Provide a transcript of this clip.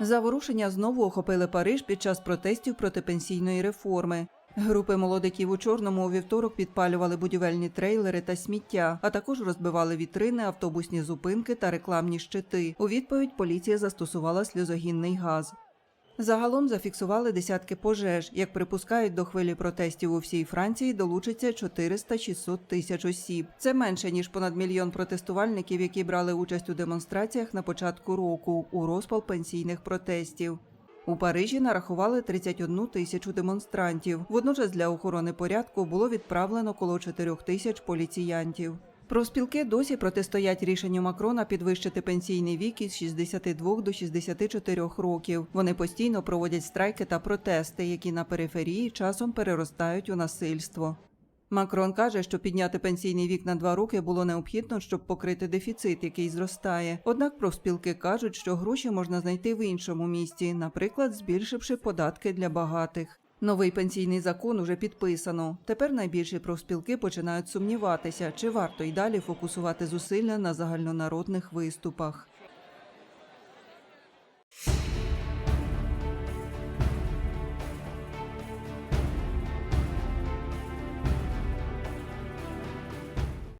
Заворушення знову охопили Париж під час протестів проти пенсійної реформи. Групи молодиків у чорному у вівторок підпалювали будівельні трейлери та сміття, а також розбивали вітрини, автобусні зупинки та рекламні щити. У відповідь поліція застосувала сльозогінний газ. Загалом зафіксували десятки пожеж. Як припускають, до хвилі протестів у всій Франції долучиться 400-600 тисяч осіб. Це менше ніж понад мільйон протестувальників, які брали участь у демонстраціях на початку року у розпал пенсійних протестів. У Парижі нарахували 31 тисячу демонстрантів. Водночас для охорони порядку було відправлено коло 4 тисяч поліціянтів. Профспілки досі протистоять рішенню Макрона підвищити пенсійний вік із 62 до 64 років. Вони постійно проводять страйки та протести, які на периферії часом переростають у насильство. Макрон каже, що підняти пенсійний вік на два роки було необхідно, щоб покрити дефіцит, який зростає. Однак профспілки кажуть, що гроші можна знайти в іншому місці, наприклад, збільшивши податки для багатих. Новий пенсійний закон уже підписано. Тепер найбільші профспілки починають сумніватися, чи варто й далі фокусувати зусилля на загальнонародних виступах.